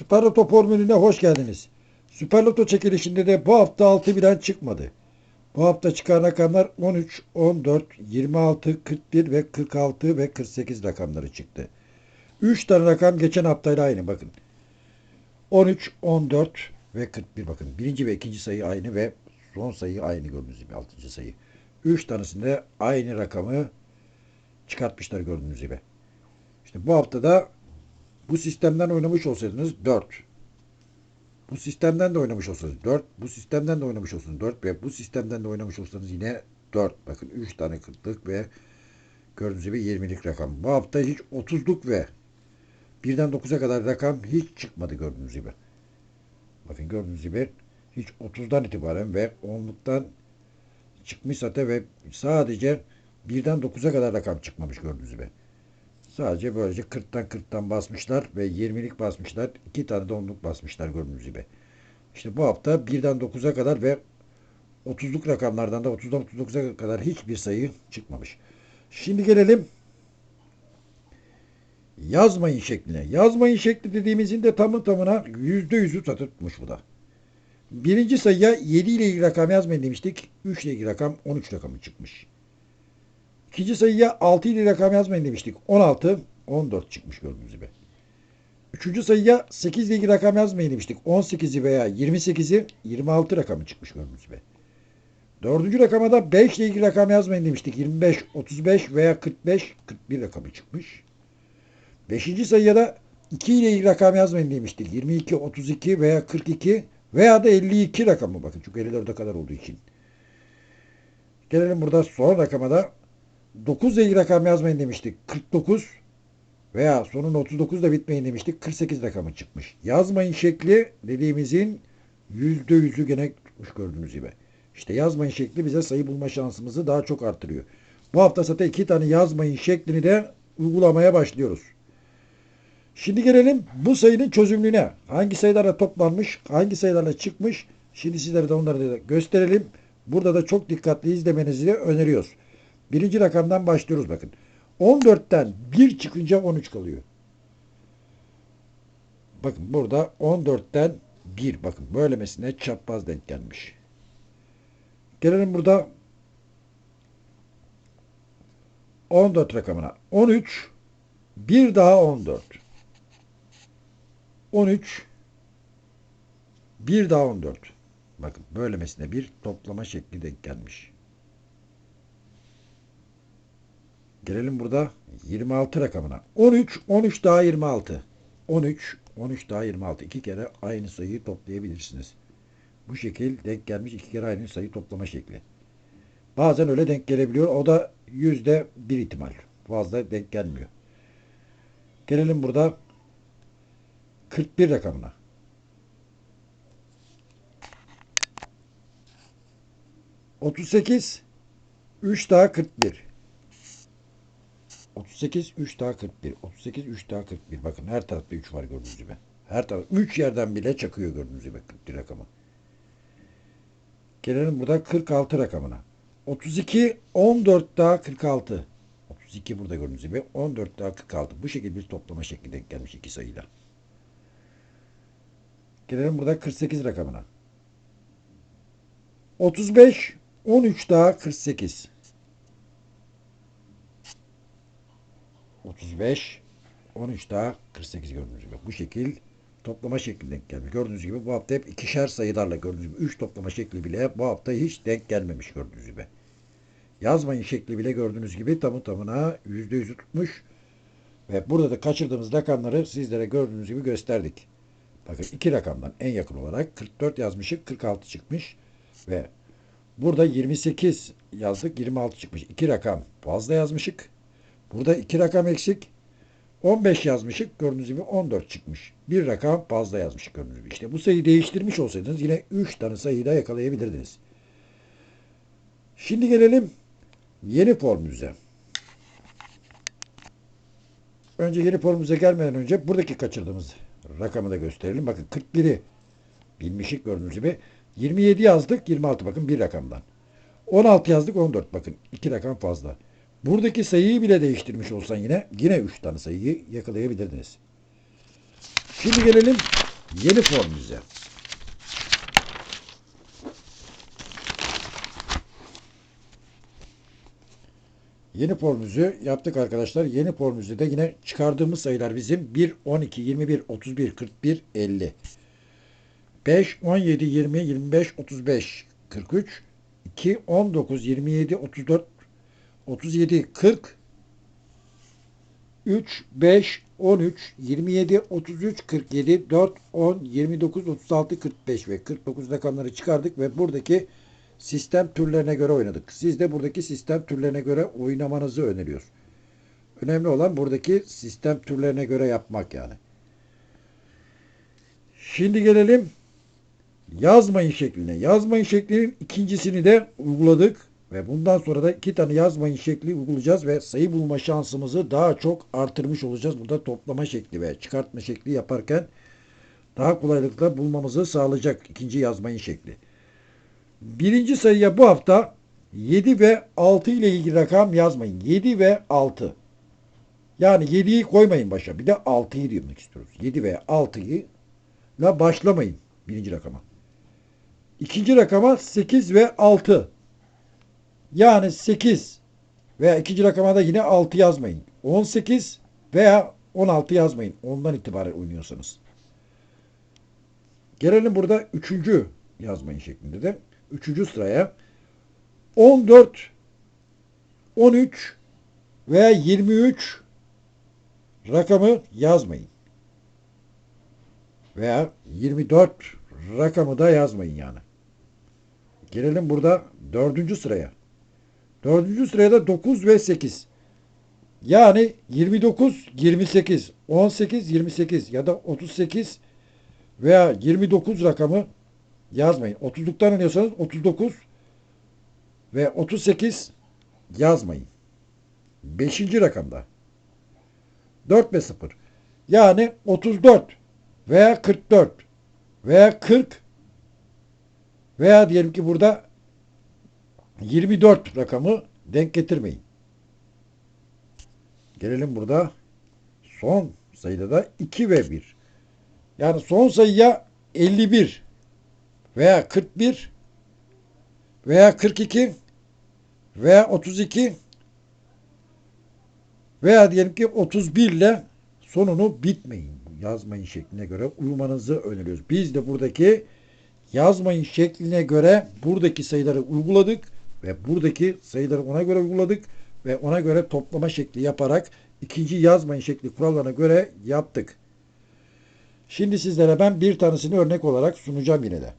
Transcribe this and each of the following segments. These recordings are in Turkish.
Süper Loto formülüne hoş geldiniz. Süper Loto çekilişinde de bu hafta 6 bilen çıkmadı. Bu hafta çıkan rakamlar 13, 14, 26, 41 ve 46 ve 48 rakamları çıktı. 3 tane rakam geçen haftayla aynı bakın. 13, 14 ve 41 bakın. Birinci ve ikinci sayı aynı ve son sayı aynı gördüğünüz gibi 6. sayı. 3 tanesinde aynı rakamı çıkartmışlar gördüğünüz gibi. İşte bu haftada bu sistemden oynamış olsaydınız 4. Bu sistemden de oynamış olsanız 4. Bu sistemden de oynamış olsanız 4 ve bu sistemden de oynamış olsanız yine 4. Bakın 3 tane 40'lık ve gördüğünüz gibi 20'lik rakam. Bu hafta hiç 30'luk ve birden 9'a kadar rakam hiç çıkmadı gördüğünüz gibi. Bakın gördüğünüz gibi hiç 30'dan itibaren ve 10'luktan çıkmış zaten ve sadece birden 9'a kadar rakam çıkmamış gördüğünüz gibi. Sadece böylece 40'tan 40'tan basmışlar ve 20'lik basmışlar. 2 tane de 10'luk basmışlar gördüğünüz gibi. İşte bu hafta 1'den 9'a kadar ve 30'luk rakamlardan da 30'dan 39'a kadar hiçbir sayı çıkmamış. Şimdi gelelim yazmayın şekline. Yazmayın şekli dediğimizin de tamı tamına %100'ü tutmuş bu da. Birinci sayıya 7 ile ilgili rakam yazmayın demiştik. 3 ile ilgili rakam 13 rakamı çıkmış. İkinci sayıya 6 ile rakam yazmayın demiştik. 16, 14 çıkmış gördüğünüz gibi. Üçüncü sayıya 8 ile ilgili rakam yazmayın demiştik. 18'i veya 28'i 26 rakamı çıkmış gördüğünüz gibi. Dördüncü rakama da 5 ile ilgili rakam yazmayın demiştik. 25, 35 veya 45, 41 rakamı çıkmış. Beşinci sayıya da 2 ile ilgili rakam yazmayın demiştik. 22, 32 veya 42 veya da 52 rakamı bakın. Çünkü 54'e kadar olduğu için. Gelelim burada son rakama da 9 ile ilgili rakam yazmayın demiştik. 49 veya sonun 39 da bitmeyin demiştik. 48 rakamı çıkmış. Yazmayın şekli dediğimizin %100'ü gene tutmuş gördüğünüz gibi. İşte yazmayın şekli bize sayı bulma şansımızı daha çok artırıyor. Bu hafta zaten iki tane yazmayın şeklini de uygulamaya başlıyoruz. Şimdi gelelim bu sayının çözümlüğüne. Hangi sayılarla toplanmış, hangi sayılarla çıkmış. Şimdi sizlere de onları da gösterelim. Burada da çok dikkatli izlemenizi öneriyoruz. Birinci rakamdan başlıyoruz bakın. 14'ten 1 çıkınca 13 kalıyor. Bakın burada 14'ten 1 bakın böylemesine çapraz denk gelmiş. Gelelim burada 14 rakamına. 13 bir daha 14. 13 bir daha 14. Bakın böylemesine bir toplama şekli denk gelmiş. Gelelim burada 26 rakamına. 13, 13 daha 26. 13, 13 daha 26. İki kere aynı sayıyı toplayabilirsiniz. Bu şekil denk gelmiş iki kere aynı sayı toplama şekli. Bazen öyle denk gelebiliyor. O da yüzde bir ihtimal. Fazla denk gelmiyor. Gelelim burada 41 rakamına. 38 3 daha 41. 38 3 daha 41. 38 3 daha 41. Bakın her tarafta 3 var gördüğünüz gibi. Her taraf 3 yerden bile çakıyor gördüğünüz gibi 41 rakamı. Gelelim burada 46 rakamına. 32 14 daha 46. 32 burada gördüğünüz gibi 14 daha 46. Bu şekilde bir toplama şekli denk gelmiş iki sayıyla. Gelelim burada 48 rakamına. 35 13 daha 48. 35 13 daha 48 gördüğünüz gibi. Bu şekil toplama şekli denk gelmiş. Gördüğünüz gibi bu hafta hep ikişer sayılarla gördüğünüz gibi 3 toplama şekli bile bu hafta hiç denk gelmemiş gördüğünüz gibi. Yazmayın şekli bile gördüğünüz gibi tamı tamına %100'ü tutmuş. Ve burada da kaçırdığımız rakamları sizlere gördüğünüz gibi gösterdik. Bakın iki rakamdan en yakın olarak 44 yazmışık 46 çıkmış. Ve burada 28 yazdık 26 çıkmış. İki rakam fazla yazmışık. Burada iki rakam eksik. 15 yazmışık. Gördüğünüz gibi 14 çıkmış. Bir rakam fazla yazmışık gördüğünüz gibi. İşte bu sayıyı değiştirmiş olsaydınız yine 3 tane sayıyı da yakalayabilirdiniz. Şimdi gelelim yeni formümüze. Önce yeni formumuza gelmeden önce buradaki kaçırdığımız rakamı da gösterelim. Bakın 41'i bilmişik gördüğünüz gibi. 27 yazdık 26 bakın bir rakamdan. 16 yazdık 14 bakın iki rakam fazla. Buradaki sayıyı bile değiştirmiş olsan yine yine 3 tane sayıyı yakalayabilirdiniz. Şimdi gelelim yeni formüze. Yeni formülümüzü yaptık arkadaşlar. Yeni formülümüzde yine çıkardığımız sayılar bizim 1, 12, 21, 31, 41, 50. 5, 17, 20, 25, 35, 43, 2, 19, 27, 34, 37, 40, 3, 5, 13, 27, 33, 47, 4, 10, 29, 36, 45 ve 49 rakamları çıkardık ve buradaki sistem türlerine göre oynadık. Siz de buradaki sistem türlerine göre oynamanızı öneriyoruz. Önemli olan buradaki sistem türlerine göre yapmak yani. Şimdi gelelim yazmayın şekline. Yazmayın şeklinin ikincisini de uyguladık ve bundan sonra da iki tane yazmayın şekli uygulayacağız ve sayı bulma şansımızı daha çok artırmış olacağız. Burada toplama şekli ve çıkartma şekli yaparken daha kolaylıkla bulmamızı sağlayacak ikinci yazmayın şekli. Birinci sayıya bu hafta 7 ve 6 ile ilgili rakam yazmayın. 7 ve 6. Yani 7'yi koymayın başa. Bir de 6'yı demek istiyoruz. 7 ve 6'yı la başlamayın birinci rakama. İkinci rakama 8 ve 6. Yani 8 veya ikinci rakama da yine 6 yazmayın. 18 veya 16 yazmayın. Ondan itibaren oynuyorsanız. Gelelim burada üçüncü yazmayın şeklinde de. Üçüncü sıraya 14, 13 veya 23 rakamı yazmayın. Veya 24 rakamı da yazmayın yani. Gelelim burada dördüncü sıraya. Dördüncü sıraya da 9 ve 8. Yani 29, 28, 18, 28 ya da 38 veya 29 rakamı yazmayın. 30'luktan iniyorsanız 39 ve 38 yazmayın. Beşinci rakamda 4 ve 0. Yani 34 veya 44 veya 40 veya diyelim ki burada 24 rakamı denk getirmeyin. Gelelim burada son sayıda da 2 ve 1. Yani son sayıya 51 veya 41 veya 42 veya 32 veya diyelim ki 31 ile sonunu bitmeyin. Yazmayın şekline göre uyumanızı öneriyoruz. Biz de buradaki yazmayın şekline göre buradaki sayıları uyguladık ve buradaki sayıları ona göre uyguladık ve ona göre toplama şekli yaparak ikinci yazmayın şekli kurallarına göre yaptık. Şimdi sizlere ben bir tanesini örnek olarak sunacağım yine de.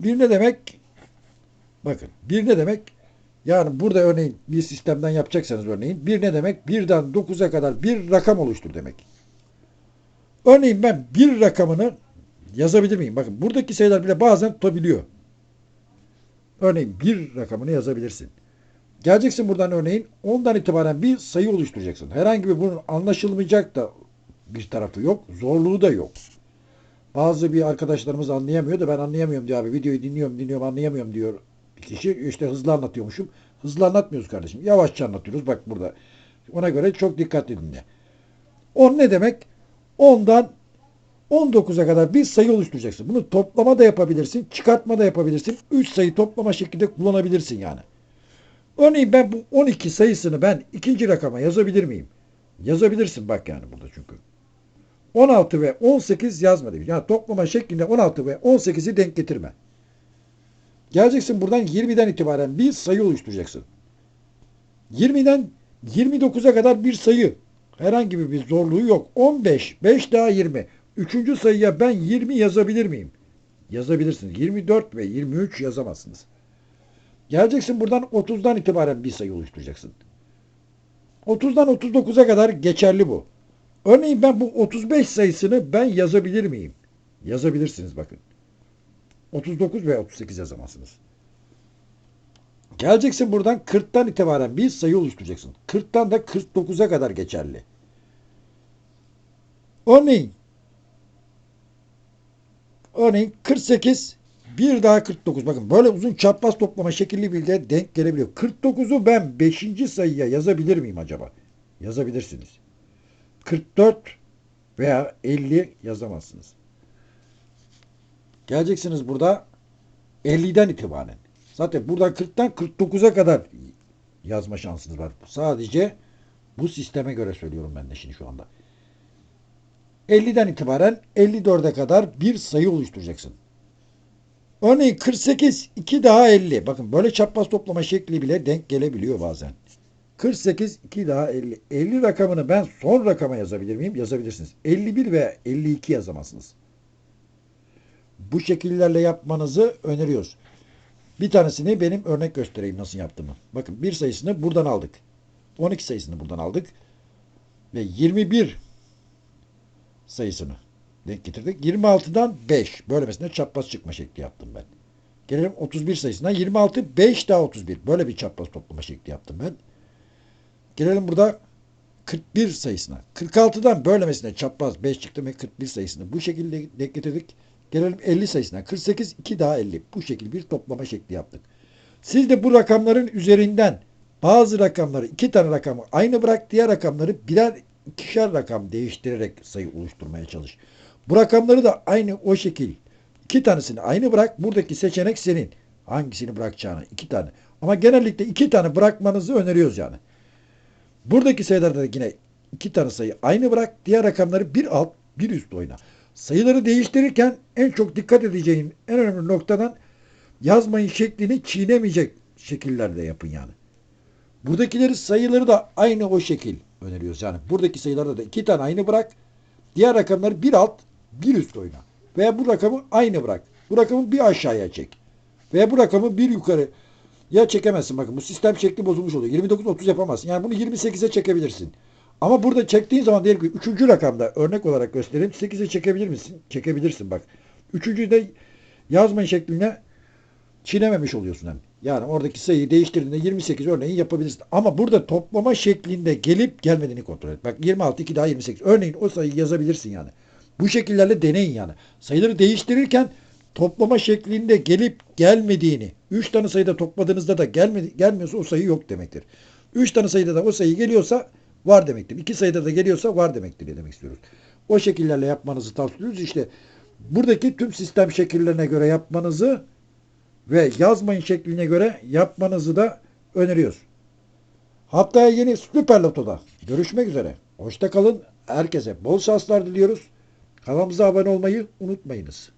Bir ne demek? Bakın bir ne demek? Yani burada örneğin bir sistemden yapacaksanız örneğin bir ne demek? Birden 9'a kadar bir rakam oluştur demek. Örneğin ben bir rakamını yazabilir miyim? Bakın buradaki sayılar bile bazen tutabiliyor. Örneğin bir rakamını yazabilirsin. Geleceksin buradan örneğin ondan itibaren bir sayı oluşturacaksın. Herhangi bir bunun anlaşılmayacak da bir tarafı yok. Zorluğu da yok. Bazı bir arkadaşlarımız anlayamıyor da ben anlayamıyorum diyor abi. Videoyu dinliyorum dinliyorum anlayamıyorum diyor bir kişi. İşte hızlı anlatıyormuşum. Hızlı anlatmıyoruz kardeşim. Yavaşça anlatıyoruz. Bak burada. Ona göre çok dikkatli dinle. 10 ne demek? 10'dan 19'a kadar bir sayı oluşturacaksın. Bunu toplama da yapabilirsin, çıkartma da yapabilirsin. 3 sayı toplama şeklinde kullanabilirsin yani. Örneğin ben bu 12 sayısını ben ikinci rakama yazabilir miyim? Yazabilirsin bak yani burada çünkü. 16 ve 18 yazma demiş. Yani toplama şeklinde 16 ve 18'i denk getirme. Geleceksin buradan 20'den itibaren bir sayı oluşturacaksın. 20'den 29'a kadar bir sayı. Herhangi bir zorluğu yok. 15, 5 daha 20. Üçüncü sayıya ben 20 yazabilir miyim? Yazabilirsiniz. 24 ve 23 yazamazsınız. Geleceksin buradan 30'dan itibaren bir sayı oluşturacaksın. 30'dan 39'a kadar geçerli bu. Örneğin ben bu 35 sayısını ben yazabilir miyim? Yazabilirsiniz bakın. 39 veya 38 yazamazsınız. Geleceksin buradan 40'tan itibaren bir sayı oluşturacaksın. 40'tan da 49'a kadar geçerli. Örneğin örneğin 48 bir daha 49. Bakın böyle uzun çapraz toplama şekilli bir de denk gelebiliyor. 49'u ben 5. sayıya yazabilir miyim acaba? Yazabilirsiniz. 44 veya 50 yazamazsınız. Geleceksiniz burada 50'den itibaren. Zaten buradan 40'tan 49'a kadar yazma şansınız var. Sadece bu sisteme göre söylüyorum ben de şimdi şu anda. 50'den itibaren 54'e kadar bir sayı oluşturacaksın. Örneğin 48, 2 daha 50. Bakın böyle çapraz toplama şekli bile denk gelebiliyor bazen. 48, 2 daha 50. 50 rakamını ben son rakama yazabilir miyim? Yazabilirsiniz. 51 ve 52 yazamazsınız. Bu şekillerle yapmanızı öneriyoruz. Bir tanesini benim örnek göstereyim nasıl yaptığımı. Bakın bir sayısını buradan aldık. 12 sayısını buradan aldık. Ve 21 sayısını denk getirdik. 26'dan 5 bölmesine çapraz çıkma şekli yaptım ben. Gelelim 31 sayısına 26 5 daha 31 böyle bir çapraz toplama şekli yaptım ben. Gelelim burada 41 sayısına. 46'dan bölmesine çapraz 5 çıktı ve 41 sayısını bu şekilde denk getirdik. Gelelim 50 sayısına. 48 2 daha 50. Bu şekilde bir toplama şekli yaptık. Siz de bu rakamların üzerinden bazı rakamları iki tane rakamı aynı bırak diğer rakamları birer ikişer rakam değiştirerek sayı oluşturmaya çalış. Bu rakamları da aynı o şekil iki tanesini aynı bırak. Buradaki seçenek senin. Hangisini bırakacağını iki tane. Ama genellikle iki tane bırakmanızı öneriyoruz yani. Buradaki sayılarda da yine iki tane sayı aynı bırak. Diğer rakamları bir alt bir üst oyna. Sayıları değiştirirken en çok dikkat edeceğin en önemli noktadan yazmayın şeklini çiğnemeyecek şekillerde yapın yani. Buradakileri sayıları da aynı o şekil öneriyoruz. Yani buradaki sayılarda da iki tane aynı bırak. Diğer rakamları bir alt bir üst oyna. Veya bu rakamı aynı bırak. Bu rakamı bir aşağıya çek. Veya bu rakamı bir yukarı ya çekemezsin bakın bu sistem şekli bozulmuş oluyor. 29-30 yapamazsın. Yani bunu 28'e çekebilirsin. Ama burada çektiğin zaman diyelim ki üçüncü rakamda örnek olarak göstereyim. 8'e çekebilir misin? Çekebilirsin bak. Üçüncüyü de yazma şekline çiğnememiş oluyorsun hem. Yani oradaki sayıyı değiştirdiğinde 28 örneğin yapabilirsin. Ama burada toplama şeklinde gelip gelmediğini kontrol et. Bak 26 2 daha 28. Örneğin o sayıyı yazabilirsin yani. Bu şekillerle deneyin yani. Sayıları değiştirirken toplama şeklinde gelip gelmediğini, 3 tane sayıda topladığınızda da gelmedi, gelmiyorsa o sayı yok demektir. 3 tane sayıda da o sayı geliyorsa var demektir. 2 sayıda da geliyorsa var demektir diye demek istiyoruz. O şekillerle yapmanızı tavsiye ediyoruz. İşte buradaki tüm sistem şekillerine göre yapmanızı ve yazmayın şekline göre yapmanızı da öneriyoruz. Haftaya yeni Süper Loto'da görüşmek üzere. Hoşça kalın. Herkese bol şanslar diliyoruz. Kanalımıza abone olmayı unutmayınız.